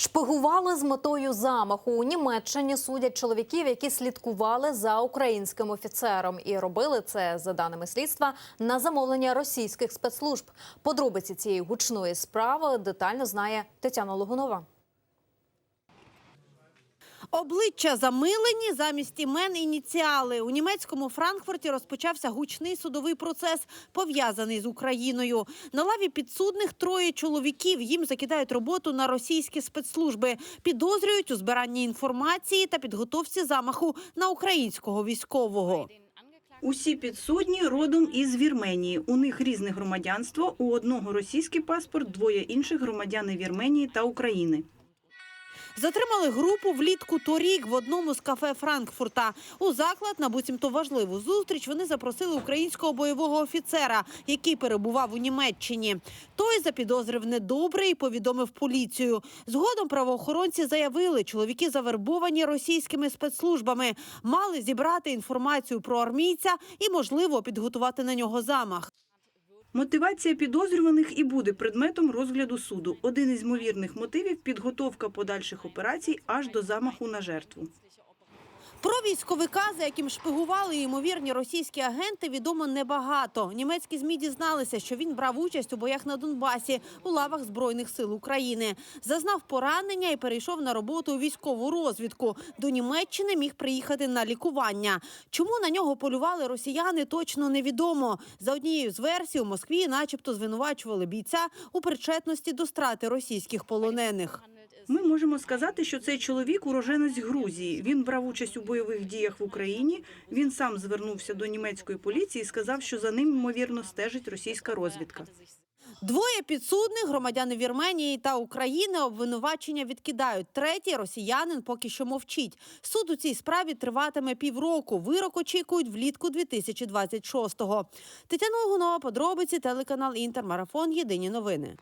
Шпигували з метою замаху. У Німеччині судять чоловіків, які слідкували за українським офіцером, і робили це за даними слідства на замовлення російських спецслужб. Подробиці цієї гучної справи детально знає Тетяна Логунова. Обличчя замилені замість імен ініціали. У німецькому Франкфурті розпочався гучний судовий процес, пов'язаний з Україною. На лаві підсудних троє чоловіків. Їм закидають роботу на російські спецслужби. Підозрюють у збиранні інформації та підготовці замаху на українського військового. Усі підсудні родом із Вірменії. У них різне громадянство. У одного російський паспорт, двоє інших громадяни Вірменії та України. Затримали групу влітку торік в одному з кафе Франкфурта. У заклад на буцімто важливу зустріч вони запросили українського бойового офіцера, який перебував у Німеччині. Той запідозрив недобре і повідомив поліцію. Згодом правоохоронці заявили, чоловіки завербовані російськими спецслужбами, мали зібрати інформацію про армійця і, можливо, підготувати на нього замах. Мотивація підозрюваних і буде предметом розгляду суду. Один із ймовірних мотивів підготовка подальших операцій аж до замаху на жертву. Про військовика, за яким шпигували ймовірні російські агенти, відомо небагато. Німецькі змі дізналися, що він брав участь у боях на Донбасі у лавах збройних сил України. Зазнав поранення і перейшов на роботу у військову розвідку. До Німеччини міг приїхати на лікування. Чому на нього полювали росіяни, точно невідомо. За однією з версій у Москві, начебто, звинувачували бійця у причетності до страти російських полонених. Ми можемо сказати, що цей чоловік уроженець Грузії. Він брав участь у бойових діях в Україні. Він сам звернувся до німецької поліції і сказав, що за ним ймовірно стежить російська розвідка. Двоє підсудних громадяни Вірменії та України обвинувачення відкидають. Третій росіянин поки що мовчить. Суд у цій справі триватиме півроку. Вирок очікують влітку 2026-го. Тетяна Логунова, подробиці, телеканал Інтермарафон. Єдині новини.